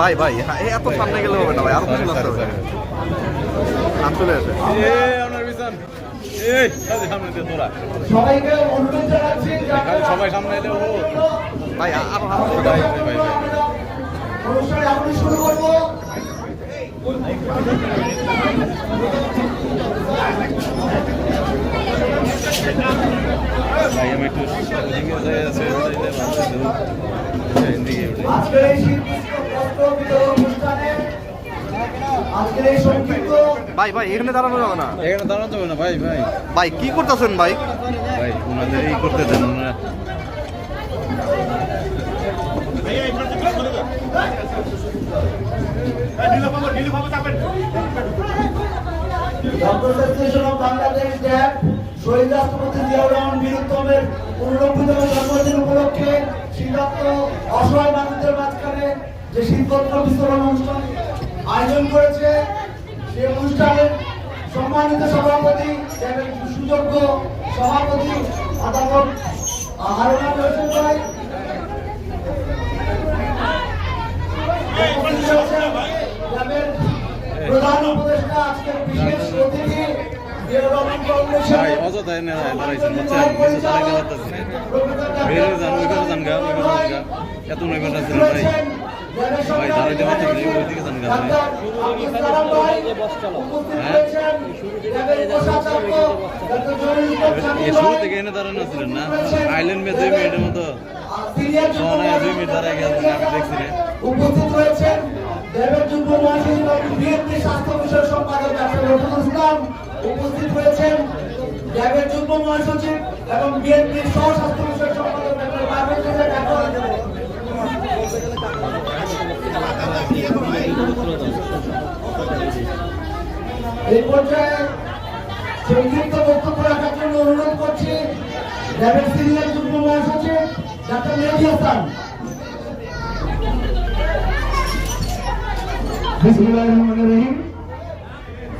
ভাই ভাই হ্যাঁ, এত সামনে গেলে হবে না ভাই আরও কিছু লাগতে হবে। হাত চলে আসে। সবাই সামনে এলে ও ভাই আরও হাত ভাই ভাই শুরু করব আমি একটু আছে আজকের এই ভাই ভাই এখানে দাঁড়ানো যাবে না এখানে দাঁড়াতে হবে না ভাই ভাই ভাই কি করতেছেন ভাই ভাই ওনাদের এই করতে দেন ওনারা doctor association of Bangladesh DAB শহীদ রাষ্ট্রপতি জিয়াউর রহমান বীরুত্তমের উননব্বইতম জন্মদিন উপলক্ষে শীতার্থ অসহায় মানুষদের মাঝখানে যে শীতপত্র বিতরণ অনুষ্ঠান আয়োজন করেছে সেই অনুষ্ঠানের সম্মানিত সভাপতি সুযোগ্য সভাপতি আদালত হারুনা ভাই। রয়েছেন ড্যাবের প্রধান উপদেষ্টা আজকের বিশেষ অতিথি জিয়াউর রহমান ফাউন্ডেশন ভাই অযথা এনে দাঁড়াইছেন বুঝছেন কিছু দাঁড়াইতে পারতেছি বেরিয়ে যান ওইখানে যান গা ওইখানে যান গা। এত নইবেন আছেন ভাই। ভাই দাঁড়াইতে পারতেছি ওইদিকে যান গা ভাই এই শুরু থেকে এনে দাঁড়ানো ছিলেন না? আইল্যান্ড মে দুই মিনিটের মতো। দুই মিনিট দাঁড়ায় গেছেন আমি দেখছি উপস্থিত রয়েছেন। দেবের যুগ্ম মহাসচিব বিএনপি স্বাস্থ্য বিষয় সম্পাদক ডাক্তার রফিকুল ইসলাম উপস্থিত রয়েছেন। দেবের যুগ্ম মহাসচিব এবং বিএনপির সহ স্বাস্থ্য বিষয় সম্পাদক ডাক্তার। এই পর্যায়ে সংক্ষিপ্ত বক্তব্য রাখার জন্য অনুরোধ করছি র্যাবের সিনিয়র যুগ্ম মহাসচিব ডাক্তার মেহেদি হাসান।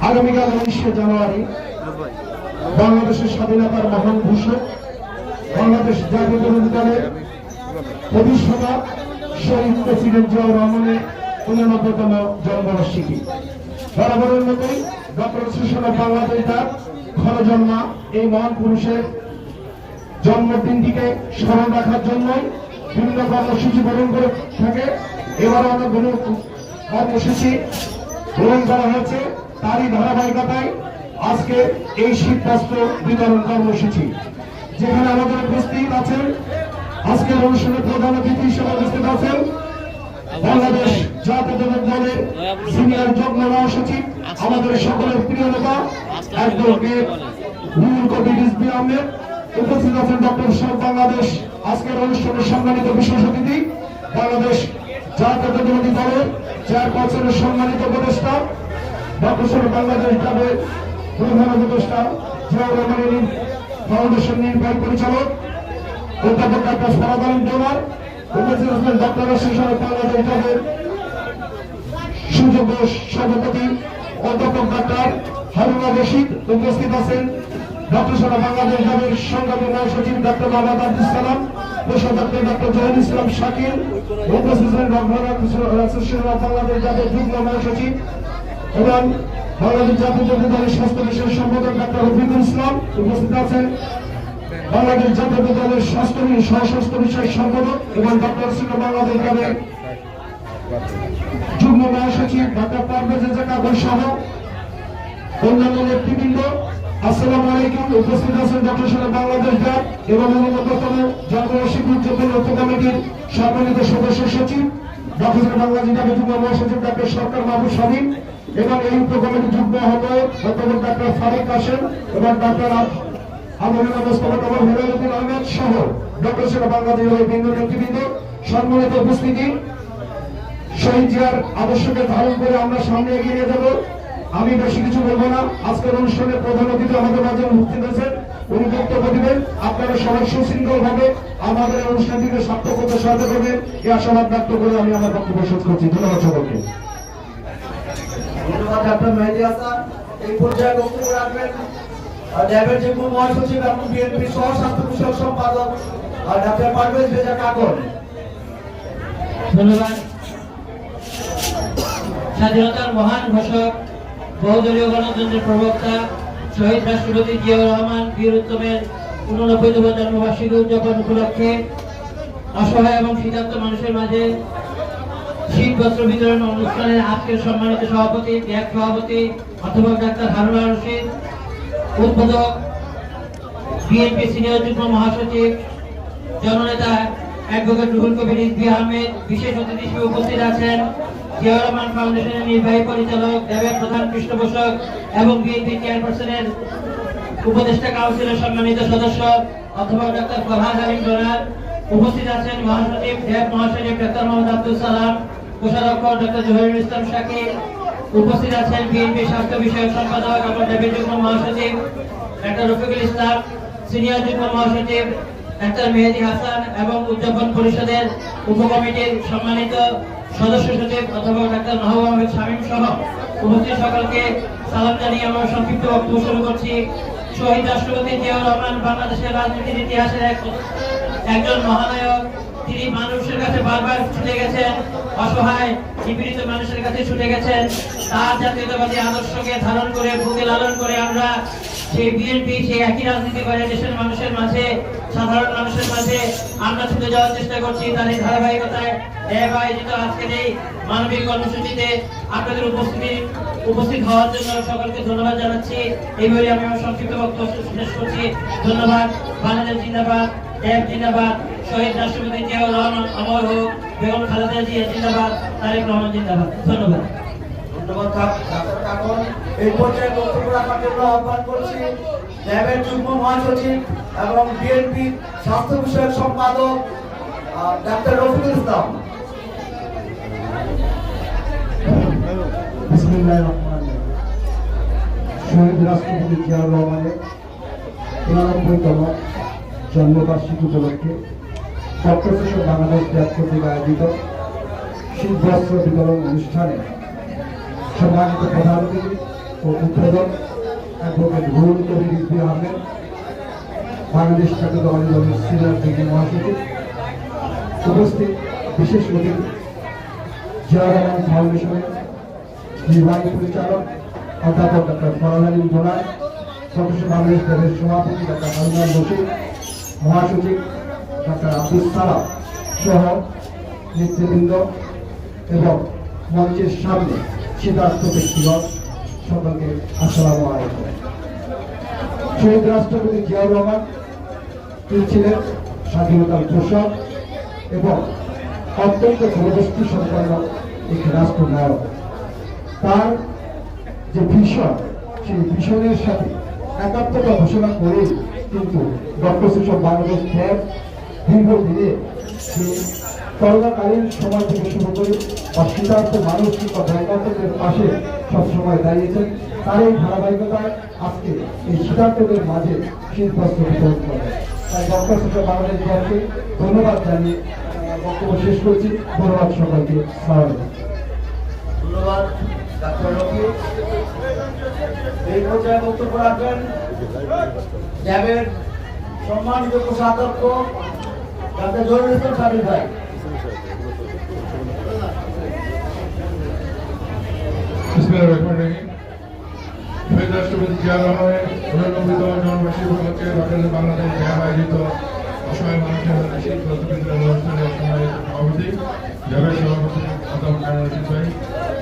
আগামীকাল উনিশে জানুয়ারি বাংলাদেশের স্বাধীনতার মহান ঘোষক, বাংলাদেশ জাতীয় দলের প্রতিষ্ঠাতা শহীদ প্রেসিডেন্ট জিয়াউর রহমানের উননব্বইতম জন্মবার্ষিকী বরাবরের মতোই ডক্টর সুষমা বাংলাদেশ তার ক্ষণজন্মা এই মহান পুরুষের জন্মদিনটিকে স্মরণ রাখার জন্যই বিভিন্ন কর্মসূচি গ্রহণ করে থাকে। এবারও অনেকগুলো কর্মসূচি গ্রহণ করা হয়েছে। তারই ধারাবাহিকতায় আজকে এই শীতবস্ত্র বিতরণ কর্মসূচি, যেখানে আমাদের উপস্থিত আছেন, আজকের অনুষ্ঠানের প্রধান অতিথি হিসেবে উপস্থিত আছেন বাংলাদেশ জাতীয় দলের সিনিয়র যুগ্ম মহাসচিব, আমাদের সকলের প্রিয় নেতা অ্যাডভোকেট রিজভী আহমেদ, উপস্থিত আছেন ডক্টর সব বাংলাদেশ। আজকের অনুষ্ঠানের সম্মানিত বিশেষ অতিথি, বাংলাদেশ জাতীয়তাবাদী দলের চেয়ারপারসনের সম্মানিত উপদেষ্টা, ডক্টর সব বাংলাদেশ দলের প্রধান উপদেষ্টা, জিয়াউর রহমানের ফাউন্ডেশন নির্বাহী পরিচালক, অধ্যাপক ডক্টর ফরাদ আলম উপস্থিত আছেন ডক্টর শিশর বাংলাদেশ দলের সুযোগ্য সভাপতি, অধ্যাপক ডাক্তার হারুনা রশিদ উপস্থিত আছেন। ডক্টর সারা বাংলাদেশ এবং জাতীয় দলের স্বাস্থ্য বিষয়ের সম্পাদক ডক্টর রফিকুল ইসলাম উপস্থিত আছেন। বাংলাদেশ জাতীয় দলের স্বাস্থ্য সশস্ত্র বিষয়ের সম্পাদক এবং ডক্টর সিংহ বাংলাদেশ দলের যুগ্ম মহাসচিব ডক্টর পারভেজ সহ অন্যান্য নেতৃবৃন্দ। আসসালামু আলাইকুম। উপস্থিত আছেন ডক্টর সাহেব বাংলাদেশ ডাক এবং অনুমততম জনগোষ্ঠী উদযাপন লক্ষ কমিটির সম্মানিত সদস্য সচিব ডক্টর বাংলাদেশ যুগ্ম মহাসচিব ডক্টর সরকার মাহবুব এবং এই উপ কমিটির যুগ্ম আহ্বায়ক ডক্টর ফারুক কাশেম এবং ডক্টর আমি বেশি কিছু বলব না। আজকের অনুষ্ঠানের প্রধান অতিথি আমাদের মাঝে উপস্থিত হয়েছেন উনি বক্তব্য দিবেন। আপনারা সবাই সুশৃঙ্খল ভাবে আমাদের অনুষ্ঠানটিকে সার্থক করতে সহায়তা করবেন। আশাবাদ ব্যক্ত করে আমি আমার বক্তব্য শেষ করছি। ধন্যবাদ ধন্যবাদ, ডাক্তার মেহেদি হাসান। এই পর্যায়ে বক্তব্য রাখবেন। ল্যাবের যুগ্ম মহাসচিব এবং বিএনপি সহ স্বাস্থ্য বিষয়ক সম্পাদক ডাক্তার পারভেজ কাকর ধন্যবাদ। স্বাধীনতার মহান ঘোষক, বহুদলীয় গণতন্ত্রের প্রবক্তা, শহীদ রাষ্ট্রপতি জিয়াউর রহমান, বীর উত্তমের উননব্বইতম জন্মবার্ষিকী উদযাপন উপলক্ষে অসহায় এবং শীতার্ত মানুষের মাঝে শীত বস্ত্র বিতরণ অনুষ্ঠানে আজকের সম্মানিত সভাপতি, ব্যাগ সভাপতি অধ্যাপক ডাক্তার হারুন রশিদ উদ্বোধক বিএনপি সিনিয়র যুগ্ম মহাসচিব জননেতা অ্যাডভোকেট রুহুল কবির রিজভি আহমেদ বিশেষ অতিথি হিসেবে উপস্থিত আছেন। জিয়াউর রহমান ফাউন্ডেশনের নির্বাহী পরিচালক দেবের প্রধান পৃষ্ঠপোষক এবং বিএনপি চেয়ারপারসনের উপদেষ্টা কাউন্সিলের সম্মানিত সদস্য অধ্যাপক ডাক্তার ফরহাদ আলিম ডোনার উপস্থিত আছেন মহাসচিব, দেব মহাসচিব ডাক্তার মোহাম্মদ আব্দুল সালাম, কোষাধ্যক্ষ ডক্টর জহিরুল ইসলাম শাকির উপস্থিত আছেন বিএনপি স্বাস্থ্য বিষয়ক সম্পাদক এবং ডেপুটি যুগ্ম মহাসচিব, ডাক্তার রফিকুল ইসলাম, সিনিয়র যুগ্ম মহাসচিব, ডাক্তার মেহেদি হাসান এবং উদযাপন পরিষদের উপকমিটির সম্মানিত সদস্য সচিব অথবা ডাক্তার মাহবুব আহমেদ শামীম সহ উপস্থিত সকলকে সালাম জানিয়ে আমরা সংক্ষিপ্ত বক্তব্য শুরু করছি। শহীদ রাষ্ট্রপতি জিয়াউর রহমান বাংলাদেশের রাজনীতির ইতিহাসের এক একজন মহানায়ক। তিনি মানুষের কাছে বারবার ছুটে গেছেন, অসহায় নিপীড়িত মানুষের কাছে ছুটে গেছেন। তার জাতীয়তাবাদী আদর্শকে ধারণ করে বুকে লালন করে আমরা সেই বিএনপি সেই একই রাজনীতি করে দেশের মানুষের মাঝে, সাধারণ মানুষের মাঝে আমরা ছুটে যাওয়ার চেষ্টা করছি এই ধারাবাহিকতায়। এব আয়োজিত আজকের এই মানবিক কর্মসূচিতে আপনাদের উপস্থিতি, উপস্থিত হওয়ার জন্য সকলকে ধন্যবাদ জানাচ্ছি। এই বলে আমি আমার সংক্ষিপ্ত বক্তব্য শেষ করছি। ধন্যবাদ। বাংলাদেশ জিন্দাবাদ। এক জিন্দাবাদ শহীদ রাষ্ট্রপতি জিয়াউর রহমান অমর হোক বেগম খালেদা জিয়া জিন্দাবাদ তারেক রহমান জিন্দাবাদ ধন্যবাদ ধন্যবাদ কাকন। এই পর্যায়ে বক্তব্য রাখার জন্য আহ্বান করছি ল্যাবের যুগ্ম মহাসচিব এবং বিএনপি স্বাস্থ্য বিষয়ক সম্পাদক ডাক্তার রফিকুল ইসলাম। শহীদ রাষ্ট্রপতি জিয়াউর রহমানের জন্মবার্ষিকী উপলক্ষে সপ্তশিশু বাংলাদেশ ব্যাগ কর্তৃক আয়োজিত শীতবস্ত্র বিতরণ অনুষ্ঠানে সম্মানিত প্রধান অতিথি ও উদ্বোধক অ্যাডভোকেট রুহুল কবির রিজভি আহমেদ, বাংলাদেশ জাতীয়তাবাদী দলের দলের সিনিয়র যুগ্ম মহাসচিব, উপস্থিত বিশেষ অতিথি জিয়াউর রহমান ফাউন্ডেশনের নির্বাহী পরিচালক, অধ্যাপক ডক্টর ফরাল আলী জোনার সদস্য বাংলাদেশ দলের সভাপতি ডক্টর হারুনার রশিদ মহাসচিব ডক্টর আব্দুল সালাম সহ নেতৃবৃন্দ এবং মঞ্চের সামনে সিদ্ধার্থ ব্যক্তিগত সকলকে আসসালামু আলাইকুম। শহীদ রাষ্ট্রপতি জিয়াউর রহমান, তিনি ছিলেন স্বাধীনতার ঘোষক এবং অত্যন্ত দূরদৃষ্টি সম্পন্ন একটি রাষ্ট্রনায়ক। তার যে ভীষণ, সেই ভীষণের সাথে একাত্মতা ঘোষণা করে কিন্তু ডক্টর বাংলাদেশ ত্যাগ দীর্ঘদিনে করোনাকালীন সময় থেকে শুরু করে অশীতার্থ মানুষ কিংবা ভয়কান্তদের পাশে সবসময় দাঁড়িয়েছেন, তার এই ধারাবাহিকতায় আজকে এই শীতার্থদের মাঝে শীতবস্ত্র বিতরণ করে তাই ডক্টর শিশব বাংলাদেশ ত্যাগকে ধন্যবাদ জানিয়ে বক্তব্য শেষ করছি। ধন্যবাদ সকলকে। সালাম ধন্যবাদ, ডাক্তার রফি এই পর্যায়ে বক্তব্য রাখবেন সম্মানিত কোষাধ্যক্ষ, ডাক্তার জহিরুল ইসলাম সাবির ভাই। রাষ্ট্রপতি জিয়াউর রহমানের উননব্বইতম জন্মবার্ষিকী উপলক্ষে রকেট বাংলাদেশ ব্যায়াম আয়োজিত অসহায় মানুষের বিতরণ অনুষ্ঠানে সভাপতি জ্যাবের সভাপতি অধ্যাপক কারণ ভাই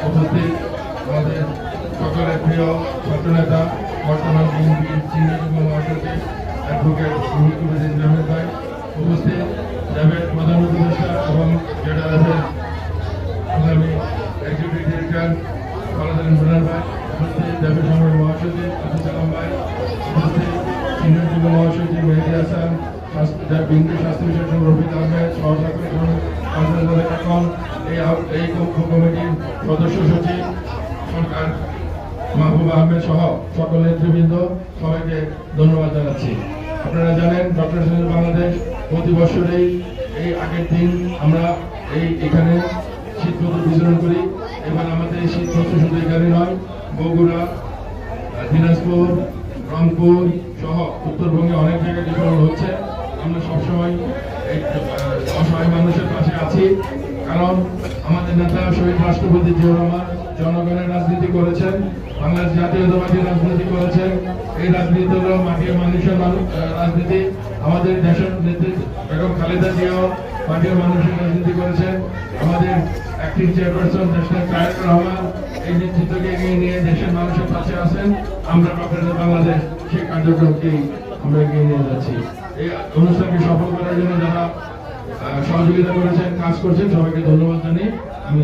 উপস্থিত আমাদের সকলের প্রিয় ছাত্রনেতা, বর্তমান অ্যাডভোকেট রুহুল কবির ইসলামের ভাই উপস্থিত জ্যাবের প্রধান উপদেষ্টা এবং জেডারের আগামী এক্সিকিউটিভ ডিরেক্টর কলেজের মুনার ভাই উপস্থিত জাতীয় সংগ্রাম মহাসচিব আব্দুল সালাম ভাই উপস্থিত সিনিয়র যুব মহাসচিব মেহেদি হাসান স্বাস্থ্য বিন্দু স্বাস্থ্য বিষয়ক রফিক আহমেদ সহসাগর কনফারেন্স এখন এই আউ- এই কক্ষ কমিটির সদস্য সচিব সরকার মাহবুব আহমেদ সহ সকল নেতৃবৃন্দ সবাইকে ধন্যবাদ জানাচ্ছি আপনারা জানেন ডক্টর সৈয়দ বাংলাদেশ প্রতি বছরেই এই আগের দিন আমরা এই এখানে শীতপত্র বিতরণ করি এবার আমাদের এই শীতপত্র শুধু এখানে নয় বগুড়া আহ, দিনাজপুর রংপুর সহ উত্তরবঙ্গে অনেক জায়গায় বিতরণ হচ্ছে আমরা সবসময় এই আহ, অসহায় মানুষের পাশে আছি কারণ আমাদের নেতা শহীদ রাষ্ট্রপতি জিয়াউর রহমান জনগণের রাজনীতি করেছেন বাংলাদেশ জাতীয়তাবাদী রাজনীতি করেছেন এই রাজনীতি হলো মাটির মানুষের মানুষ আহ, রাজনীতি আমাদের দেশের নেত্রী বেগম খালেদা জিয়াও মাটির মানুষের রাজনীতি করেছেন। আমাদের অ্যাক্টিং চেয়ারপারসন দেশের তারেক রহমান এই নেতৃত্বকে এগিয়ে নিয়ে দেশের মানুষের পাশে আছেন। আমরা আপনাদের বাংলাদেশ সেই কার্যক্রমকেই আমরা এগিয়ে নিয়ে যাচ্ছি। এই অনুষ্ঠানকে সফল করার জন্য যারা সহযোগিতা করেছেন, কাজ করছেন, সবাইকে ধন্যবাদ জানিয়ে আমি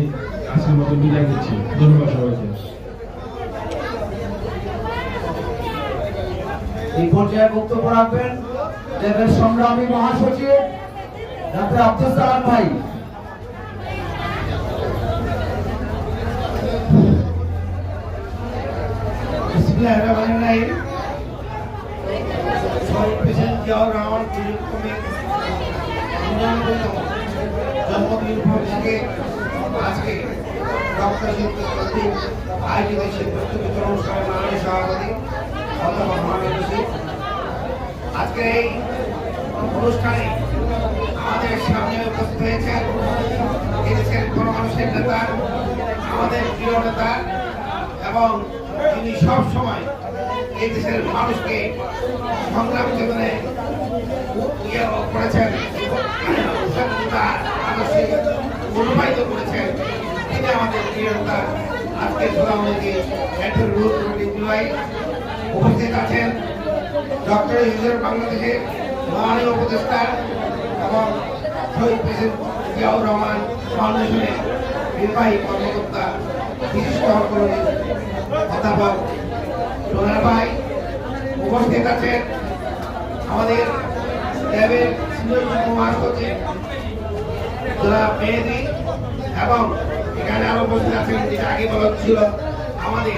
আজকের মতো বিদায় দিচ্ছি ধন্যবাদ সবাইকে। এই পর্যায়ে বক্তব্য রাখবেন লেভেল সংগ্রামী মহাসচিব ডাক্তার আব্দুল সালাম ভাই। জন্মদিন উপলক্ষে আজকে ডক্টর আয়োজিত সভাপতি অধ্যাপক মোহাম্মদ রশিদ আজকে এই অনুষ্ঠানে আমাদের সামনে উপস্থিত হয়েছেন এদেশের গণমানুষের নেতা, আমাদের প্রিয় নেতা, এবং তিনি সব সময় এই দেশের মানুষকে সংগ্রাম চেতনে ইয়ে করেছেন আদর্শে অনুপ্রাণিত করেছেন। তিনি আমাদের প্রিয় নেতা। আজকে সোনামণিকে এন্টার রুল উপস্থিত আছেন। ডক্টর ইউজুর বাংলাদেশের মাননীয় উপদেষ্টা এবং শহীদ প্রেসিডেন্ট জিয়াউর রহমান ফাউন্ডেশনের নির্বাহী কর্মকর্তা, বিশিষ্ট সহকর্মী অধ্যাপক সোনার ভাই উপস্থিত আছেন আমাদের মেহেদি এবং এখানে আরও উপস্থিত আছেন, যেটা আগে বলা ছিল আমাদের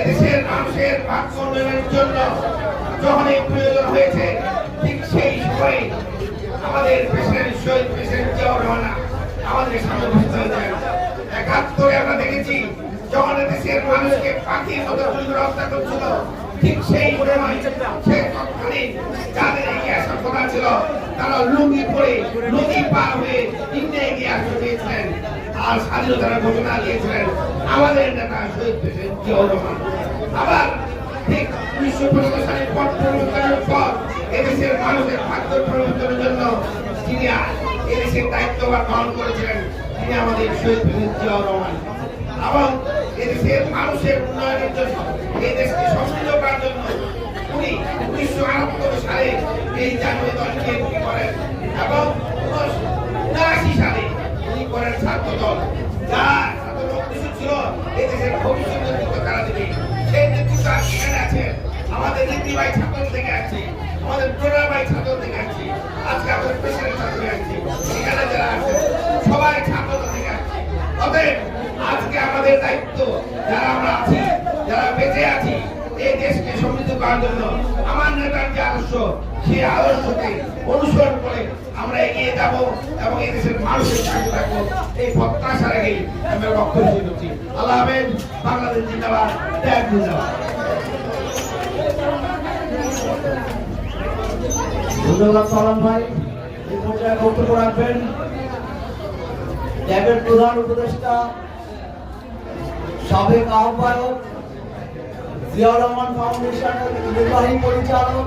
এদেশের মানুষের ভাগ্য উন্নয়নের জন্য। যখন এই প্রয়োজন হয়েছে, ঠিক সেই সময়ে আমাদের প্রেসিডেন্ট শহীদ প্রেসিডেন্ট জিয়াউর রহমান, আমাদের সামনে উপস্থিত হয়েছেন। একাত্তরে আমরা দেখেছি, যখন দেশের মানুষকে পাখির মতো চুরি করে হত্যা করছিল, ঠিক সেই সময় সে তৎকালীন যাদের এগিয়ে আসার ছিল, তারা লুঙ্গি পরে নদী পার হয়ে ইন্ডিয়া এগিয়ে আসতে চেয়েছিলেন আর স্বাধীনতার ঘোষণা দিয়েছিলেন। আমাদের নেতা শহীদ প্রেসিডেন্ট জিয়াউর আবার ঠিক উনিশশো পঁচাত্তর সালের পর পরিবর্তনের পর এদেশের মানুষের ভাগ্য পরিবর্তনের জন্য তিনি এদেশের দায়িত্বভার গ্রহণ করেছিলেন, তিনি আমাদের শহীদ প্রেসিডেন্ট জিয়াউর রহমান। এবং এদেশের মানুষের উন্নয়নের জন্য, এই দেশকে সমৃদ্ধ করার জন্য উনি উনিশশো আটাত্তর সালে এই জাতীয় দলকে করেন? এবং উনআশি সালে করেন ছাত্র দল যার ছাত্র উদ্দেশ্য ছিল এই দেশের ভবিষ্যৎ নেতৃত্ব কারা দেবে সেই নেতৃত্ব আজ এখানে আছে। আমাদের নীতি ভাই ছাত্র থেকে আছে আমাদের প্রণয় ভাই ছাত্র থেকে আছে আজকে আমাদের প্রেসিডেন্ট ছাত্র আছে এখানে যারা আছে, সবাই ছাত্র থেকে আছে অতএব আজকে আমাদের দায়িত্ব, যারা আমরা আছি, যারা বেঁচে আছি, এই দেশকে সমৃদ্ধ করার জন্য আমার নেতার যে আদর্শ, সেই আদর্শকে অনুসরণ আমরা এগিয়ে যাব এবং এই দেশের মানুষের সাথে থাকব। এই প্রত্যাশা রেখেই আমি বক্তব্য করছি আল্লাহ হাফেজ, বাংলাদেশ জিন্দাবাদ প্রধান উপদেষ্টা নির্বাহী পরিচালক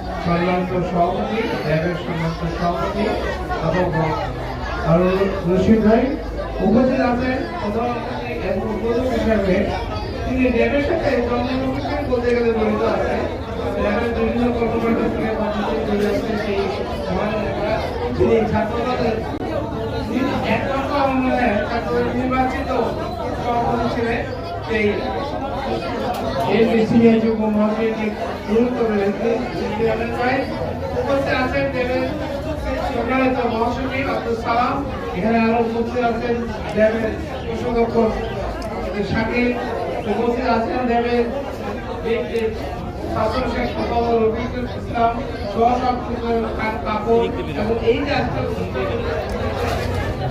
সম্মানিত সভাপতি ল্যাবের সম্মানিত সভাপতি এবং আরও রশিদ ভাই উপস্থিত আছেন উদ্বোধক হিসাবে তিনি র্যাবের সাথে বলতে গেলে জড়িত আছে। র্যাবের বিভিন্ন বাংলাদেশ জড়িত আছে সেই মহান একমাত্র নির্বাচিত সভাপতি ছিলেন সেই এই সিনিয়র যুগ্ম মহাসচিব গুরুত্ব রয়েছে। চেয়ারম্যান ভাই উপস্থিত আছেন দেবের সম্মানিত মহাসচিব আব্দুল সালাম। এখানে আরও উপস্থিত আছেন দেবের কোষাধ্যক্ষ শাকিল। উপস্থিত আছেন দেবের শাসন শেখ মোহাম্মদ রফিকুল ইসলাম সহসভাপতি খান কাপুর এবং এই যে আজকে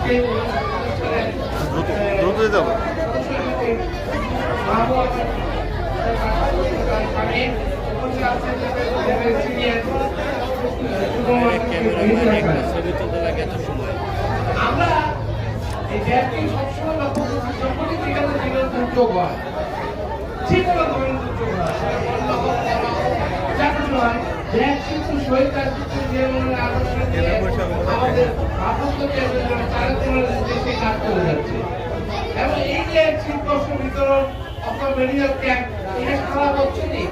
সেই আমরা এই ব্যাগটি সবসময় লক্ষ্য করছি যখনই যেখানে যেখানে দুর্যোগ হয় যে কোনো ধরনের দুর্যোগ হয় সেটা বন্যা হোক, খরা হোক, যা কিছু হয়, ব্যাগ কিন্তু শহীদ রাজনীতির যে মনে আদর্শ নিয়ে আমাদের ভাবুককে তারা তোমার দেশে কাজ এবং এই যে শীতবস্ত্র বিতরণ অথবা মেডিকেল ক্যাম্প এটা সারা বছরই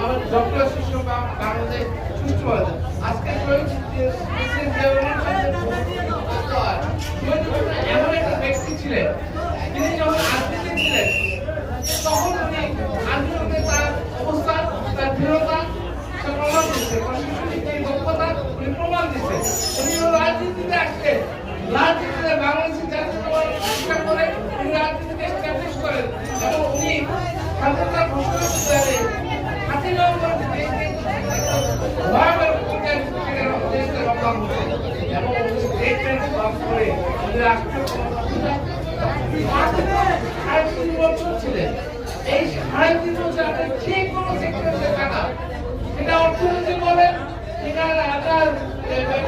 আমাদের ডক্টর শিশু বাংলাদেশ সুষ্ঠু হয়। আজকে এমন একটা ব্যক্তি ছিলেন। তিনি যখন রাজনীতি ছিলেন, তখন উনি আন্দোলনে তার অবস্থান, তার দৃঢ়তা সে প্রমাণ দিচ্ছে দক্ষতা, উনি প্রমাণ দিচ্ছে উনি রাজনীতিতে আসছে রাজনীতিতে বাংলাদেশের জাতীয়তাবাদ প্রতিষ্ঠা করে উনি রাজনীতিতে এস্টাবলিশ করেন এবং উনি স্বাধীনতা ঘোষণা করে হাতে নম্বর দেশকে ভয়াবহ পর্যায়ে সেখানে দেশকে রক্ষা করছে এবং উনি স্টেটমেন্ট পাস করে উনি রাষ্ট্রীয় ক্ষমতা সাড়ে তিন বছর ছিলেন এই সাড়ে তিন বছর আপনি যে কোনো সেক্টরে টাকা এটা অর্থনীতি বলেন এটা আপনার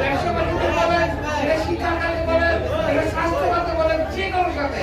ব্যবসা বাণিজ্য বলেন এটা শিক্ষা খাতে বলেন এটা স্বাস্থ্য খাতে বলেন যে কোনো খাতে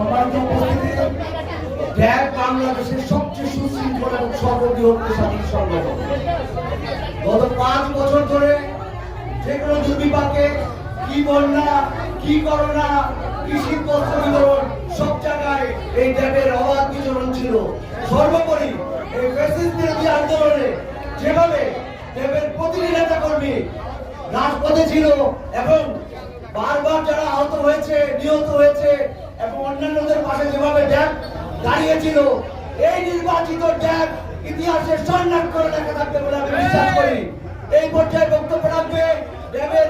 সম্মানিত উপস্থিতি ব্যাগ বাংলাদেশের সবচেয়ে সুশৃঙ্খল এবং সর্ববৃহৎ পেশাজীবী সংগঠন। গত পাঁচ বছর ধরে যে কোনো দুর্বিপাকে কি বন্যা, কি করোনা, কি শীতবস্ত্র বিতরণ, সব জায়গায় এই ড্যাবের অবাধ বিচরণ ছিল। সর্বোপরি এই ফ্যাসিস্ট বিরোধী আন্দোলনে যেভাবে ড্যাবের প্রতিটি নেতা কর্মী রাজপথে ছিল এবং বারবার যারা আহত হয়েছে, নিহত হয়েছে এবং অন্যান্যদের পাশে যেভাবে ড্যাব দাঁড়িয়েছিল, এই নির্বাচিত ড্যাব ইতিহাসে স্বর্ণাক করে লেখা থাকবে বলে আমি বিশ্বাস করি। এই পর্যায়ে বক্তব্য রাখবে ড্যাবের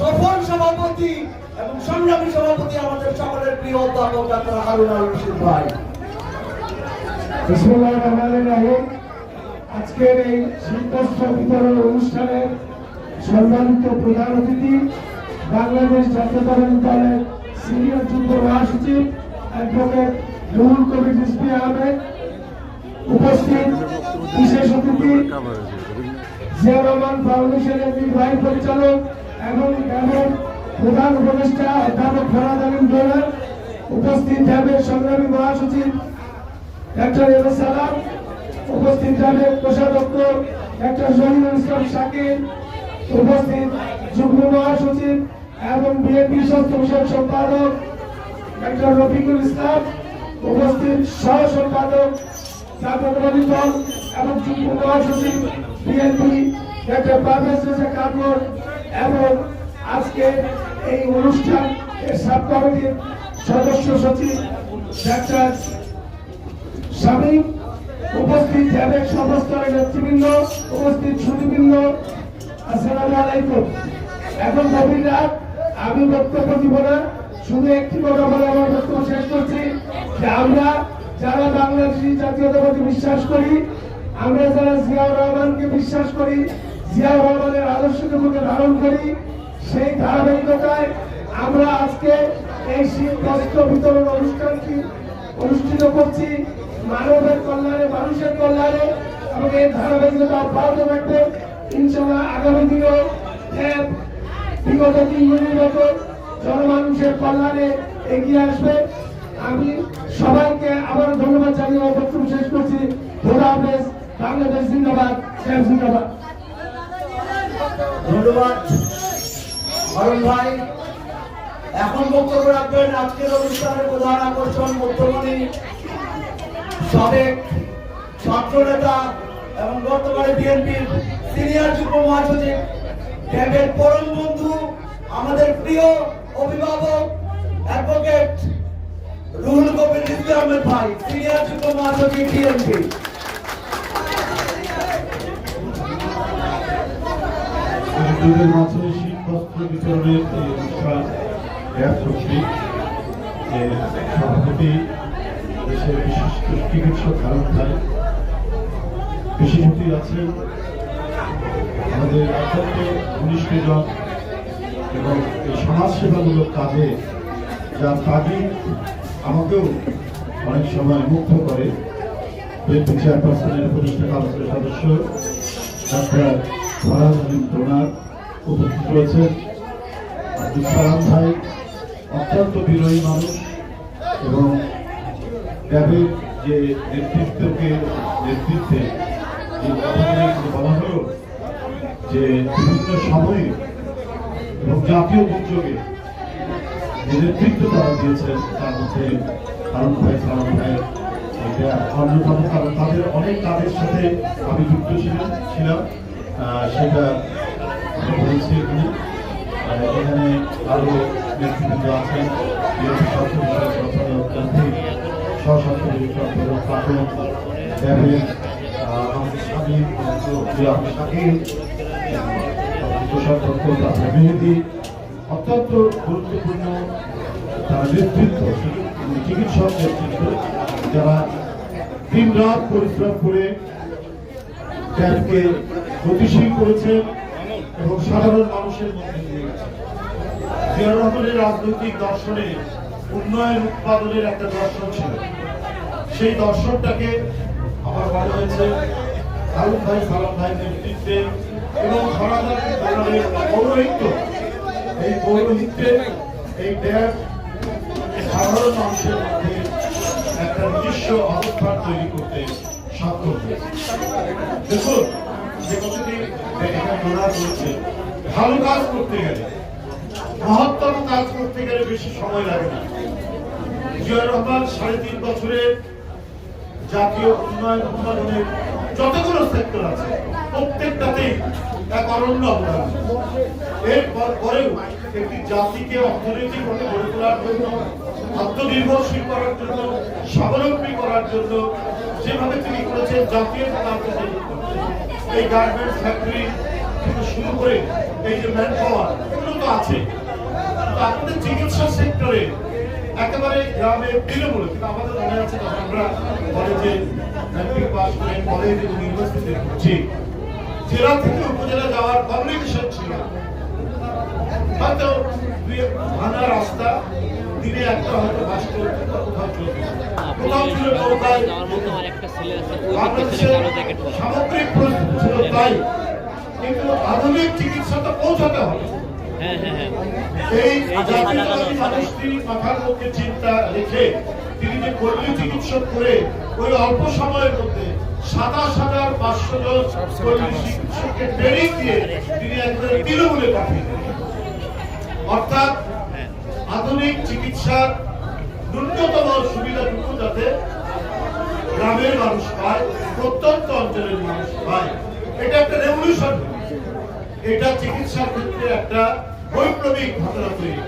সফল সভাপতি এবং সংগ্রামী সভাপতি আমাদের সকলের প্রিয় অধ্যাপক ডাক্তার হারুন আল রশিদ ভাই। আজকের এই শীতবস্ত্র বিতরণ অনুষ্ঠানের সম্মানিত প্রধান অতিথি বাংলাদেশ জাতীয়তাবাদী দলের সিনিয়র যুগ্ম মহাসচিব অ্যাডভোকেট নুরুল কবির রিজভী আহমেদ। উপস্থিত বিশেষ অতিথি, জিয়া রহমান ফাউন্ডেশনের নির্বাহী পরিচালক এবং এবং প্রধান উপদেষ্টা অধ্যাপক ফরাদ আলম ডোলার উপস্থিত ঢাবের সংগ্রামী মহাসচিব ডাক্তার এম এস সালাম। উপস্থিত ঢাবের কোষাধ্যক্ষ ডাক্তার জহিরুল ইসলাম শাকির উপস্থিত যুগ্ম মহাসচিব এবং বিএনপি বিষয়ক সম্পাদক ডাক্তার রফিকুল ইসলাম, উপস্থিত সহ সম্পাদক জাতীয়তাবাদী দল এবং যুগ্ম মহাসচিব বিএনপি, ডাক্তার পারভেজ রেজা কাপুর এবং আজকে এই অনুষ্ঠান সাব কমিটির সদস্য সচিব ডাক্তার স্বামী উপস্থিত যাদের সমস্ত নেতৃবৃন্দ, উপস্থিত সুদীবৃন্দ আসসালামু আলাইকুম। এখন গভীর রাত আমি বক্তব্য দিব না, শুধু একটি কথা বলে আমার বক্তব্য শেষ করছি যে আমরা যারা বাংলাদেশি জাতীয়তাবাদী বিশ্বাস করি, আমরা যারা জিয়াউর রহমানকে বিশ্বাস করি, জিয়াউর রহমানের আদর্শকে বুকে ধারণ করি, সেই ধারাবাহিকতায় আমরা আজকে এই শীত বস্ত্র বিতরণ অনুষ্ঠানটি অনুষ্ঠিত করছি। মানবের কল্যাণে, মানুষের কল্যাণে এবং এই ধারাবাহিকতা অব্যাহত রাখবে ইনশাল্লাহ আগামী দিনেও বিগত দিনগুলির মতো জনমানুষের কল্যাণে এগিয়ে আসবে। আমি সবাইকে আবার ধন্যবাদ জানিয়ে বক্তব্য শেষ করছি। খোদা হাফেজ। বাংলাদেশ জিন্দাবাদ। শেখ জিন্দাবাদ। ধন্যবাদ। অরুণ ভাই, এখন বক্তব্য রাখবেন আজকের অনুষ্ঠানের প্রধান আকর্ষণ মুখ্যমন্ত্রী, সাবেক ছাত্র নেতা এবং বর্তমানে বিএনপির সিনিয়র যুগ্ম মহাসচিব ক্যাবের পরম বন্ধু, আমাদের প্রিয় অভিভাবক অ্যাডভোকেট রুহুল কবির আহমেদ ভাই সিনিয়র যুগ্ম মহাসচিব শীত বিতরণের বিশিষ্ট চিকিৎসক কারণ আছেন। আমাদের অত্যন্ত ঘনিষ্ঠ জন এবং এই সমাজসেবামূলক কাজে যার তাগিদ আমাকেও অনেক সময় মুগ্ধ করে বিএনপি চেয়ারপারসনের উপদেষ্টা কাউন্সিলের সদস্য ডাক্তার ফরাজ আলিম ডোনার উপস্থিত রয়েছেন। আব্দুল সালাম ভাই অত্যন্ত বিনয়ী মানুষ এবং র্যাবের যে নেতৃত্বকে নেতৃত্বে যে যে বলা হলো যে বিভিন্ন সময়ে এবং জাতীয় দুর্যোগে যে নেতৃত্ব তারা দিয়েছেন, তার মধ্যে কারণ ভাই সালাম ভাই অন্যতম কারণ। তাদের অনেক কাজের সাথে আমি যুক্ত ছিলাম ছিলাম। সেটা বলছি এখানে। এখানে আরও নেতৃবৃন্দ আছেন। স্বাস্থ্য মেহেদি অত্যন্ত গুরুত্বপূর্ণ তার নেতৃত্ব চিকিৎসক নেতৃত্ব, যারা দিন রাত পরিশ্রম করে ক্যাম্পকে গতিশীল করেছেন এবং সাধারণ মানুষের মধ্যে নিয়ে গেছেন জিয়া রহমানের রাজনৈতিক দর্শনে উন্নয়ন উৎপাদনের একটা দর্শন ছিল। সেই দর্শনটাকে আমার মনে হয়েছে হারুন ভাই, সালাম ভাই নেতৃত্বে এবং এই এই সাধারণ মানুষের মধ্যে একটা নিজস্ব অবস্থান তৈরি করতে সক্ষম দেখুন, যে ভালো কাজ করতে গেলে, মহত্তম কাজ করতে গেলে বেশি সময় লাগে না। জিয়া রহমান সাড়ে তিন বছরের জাতীয় উন্নয়ন উৎপাদনের যতগুলো সেক্টর আছে, প্রত্যেকটাতেই এক অরণ্য অবদান। এর পরেও একটি জাতিকে অর্থনৈতিকভাবে গড়ে তোলার জন্য, আত্মনির্ভরশীল করার জন্য, স্বাবলম্বী করার জন্য যেভাবে তিনি করেছেন, জাতীয় আন্তর্জাতিক এই গার্মেন্টস ফ্যাক্টরি থেকে শুরু করে এই যে ম্যান পাওয়ার এগুলো তো আছে। আপনাদের চিকিৎসা সেক্টরে একেবারে গ্রামে বিনামূল্যে কিন্তু আমাদের মনে আছে আমরা কলেজে ম্যাট্রিক পাস করে কলেজ ইউনিভার্সিটিতে পড়ছি জেলা থেকে উপজেলা যাওয়ার কমিউনিকেশন ছিল। হয়তো ভাঙা রাস্তা দিনে একটা হয়তো বাস চলছে কোথাও চলছে না। কোথাও ছিল নৌকায় বাংলাদেশের সামগ্রিক পরিস্থিতি ছিল তাই। কিন্তু আধুনিক চিকিৎসা তো পৌঁছাতে হবে। এই জাতীয়তাবাদী মানুষটি মাথার মধ্যে চিন্তা রেখে তিনি যে কর্মী চিকিৎসক করে ওই অল্প সময়ের মধ্যে সাতাশ হাজার পাঁচশো জন চিকিৎসককে ট্রেনিং দিয়ে তিনি একবারে তৃণমূলে পাঠিয়ে অর্থাৎ আধুনিক চিকিৎসার ন্যূনতম সুবিধাটুকু যাতে গ্রামের মানুষ পায়, প্রত্যন্ত অঞ্চলের মানুষ পায়, এটা একটা রেভলিউশন এটা চিকিৎসার ক্ষেত্রে একটা বৈপ্লবিক ঘটনা তৈরি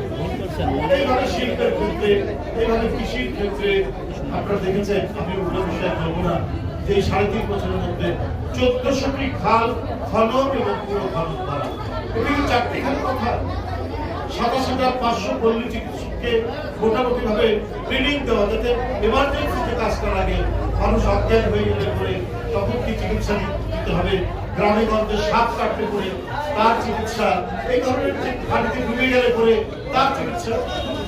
এইভাবে শিল্পের ক্ষেত্রে, এইভাবে কৃষির ক্ষেত্রে আপনারা দেখেছেন, আমি ওগুলো বিষয়ে বলব না। যে সাড়ে তিন বছরের মধ্যে চোদ্দশোটি খাল, খনন এবং পুরো খনন করা চারটি খাল কথা। সাতাশ হাজার পাঁচশো পল্লী চিকিৎসককে মোটামুটি ভাবে ট্রেনিং দেওয়া যাতে এমার্জেন্সিতে কাজ করার আগে মানুষ অজ্ঞান হয়ে গেলে পরে তখন কি চিকিৎসা দিতে হবে? গ্রামে গঞ্জে সাপ কাটতে পরে তার চিকিৎসা, এই ধরনের পানিতে ডুবে গেলে পরে তার চিকিৎসা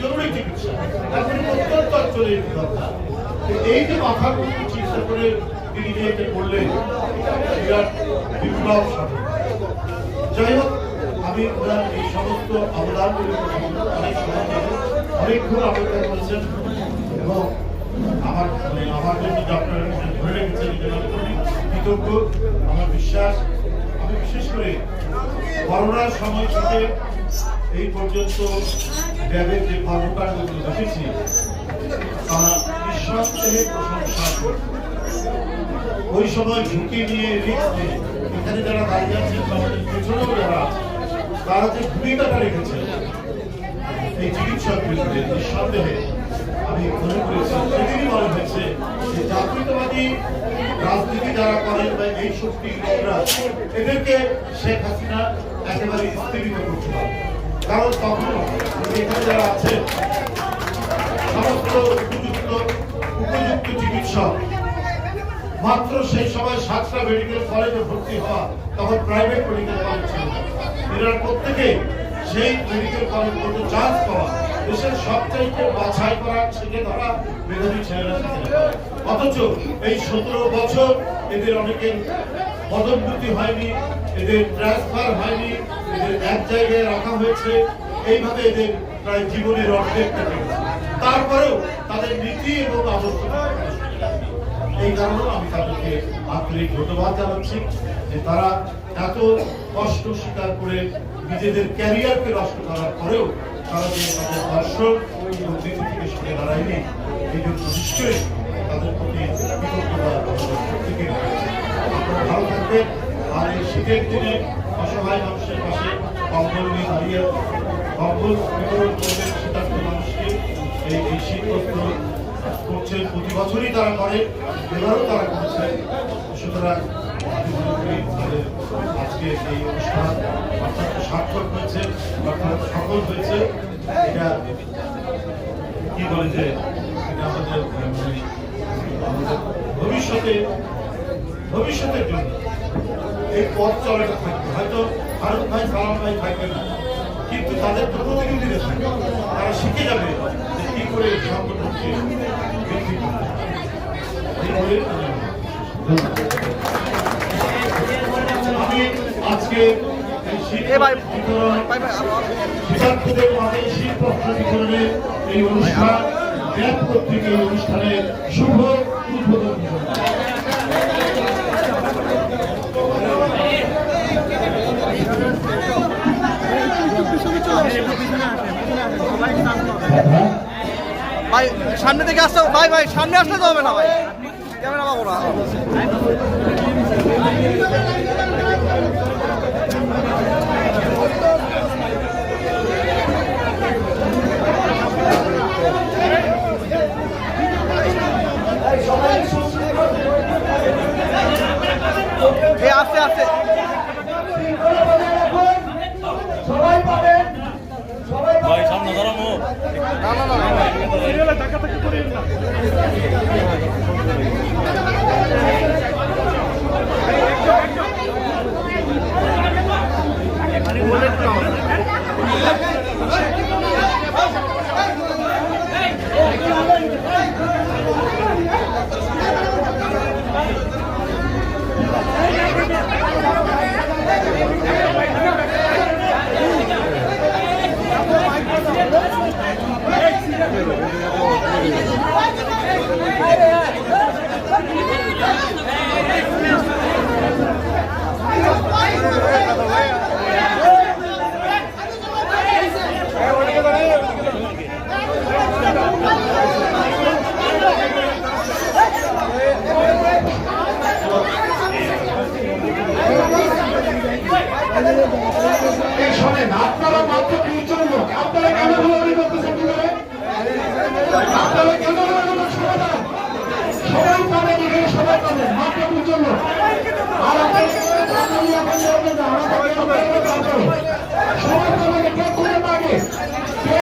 জরুরি চিকিৎসা। তারপরে প্রত্যন্ত অঞ্চলে এটি দরকার। তো এই যে মধ্যে চিন্তা করে তিনি যে এটা করলেন বিরাট বিপ্লব যাই হোক, আমি ওনার এই সমস্ত অবদানগুলি অনেক সময় অনেকক্ষণ অপেক্ষা করেছেন এবং আমার আমার জন্য যে আপনারা ধরে রেখেছেন কৃতজ্ঞ আমার বিশ্বাস, আমি বিশেষ করে করোনার সময় থেকে এই পর্যন্ত ড্যাবের যে কর্মকাণ্ডগুলো দেখেছি তা নিঃসন্দেহে প্রশংসা করি। ওই সময় ঝুঁকি নিয়ে নিয়ে এখানে যারা দাঁড়িয়ে আছেন আমাদের পেছনেও যারা, তারা যে ভূমিকাটা রেখেছে এই চিকিৎসক বিরুদ্ধে নিঃসন্দেহে আমি মনে করেছি, সেদিনই মনে হয়েছে যে জাতীয়তাবাদী রাজনীতি যারা করেন বা এই শক্তি লোকরা, এদেরকে শেখ হাসিনা একেবারে স্থগিত করতে পারে কারণ তখন এখানে যারা আছেন, সমস্ত উপযুক্ত উপযুক্ত চিকিৎসক মাত্র সেই সময় সাতটা মেডিকেল কলেজে ভর্তি হওয়া তখন প্রাইভেট মেডিকেল কলেজ ছিল। এরা প্রত্যেকে সেই মেডিকেল কলেজ করতে চান্স পাওয়া। দেশের সবচাইতে বাছাই করা ছেলে ধরা মেধাবী ছেলেরা অথচ এই সতেরো বছর এদের অনেকের পদোন্নতি হয়নি, এদের ট্রান্সফার হয়নি, এদের এক জায়গায় রাখা হয়েছে। এইভাবে এদের প্রায় জীবনের অর্ধেক কেটে তারপরেও তাদের নীতি এবং আদর্শ এই কারণেও আমি তাদেরকে আন্তরিক ধন্যবাদ জানাচ্ছি যে তারা এত কষ্ট স্বীকার করে নিজেদের ক্যারিয়ারকে নষ্ট করার পরেও তারা যে তাদের দর্শক এবং থেকে সরে দাঁড়ায়নি, এই জন্য নিশ্চয়ই তাদের প্রতি ভালো থাকবেন। আর এই শীতের দিনে অসহায় মানুষের পাশে কম্বল নিয়ে দাঁড়িয়ে কম্বল বিতরণ করবেন শীতার্থ মানুষকে এই শীতগ্রস্ত করছেন প্রতি বছরই তারা করে, এবারও তারা করেছে। সুতরাং আজকে এই অনুষ্ঠান অত্যন্ত সার্থক হয়েছে, অর্থাৎ সফল হয়েছে। এটা কি বলে যে, এটা আমাদের ভবিষ্যতে, ভবিষ্যতের জন্য এই পথ চলাটা থাকবে। হয়তো ভারত ভাই সালাম ভাই থাকবে না, কিন্তু তাদের তো প্রতিনিধিরা থাকবে। তারা শিখে যাবে। করে সংগঠনকে আমি আজকে এই মাঝে বিতরণের অনুষ্ঠান ব্যাপ কর্তৃক এই অনুষ্ঠানের শুভ উদ্বোধন ঘোষণা। ভাই সামনে থেকে আসতে ভাই ভাই সামনে আসলে তো হবে না ভাই। ক্যামেরা পাবো এই আস্তে আস্তে সবাই পাবেন সবাই ভাই সামনে দাঁড়ানো না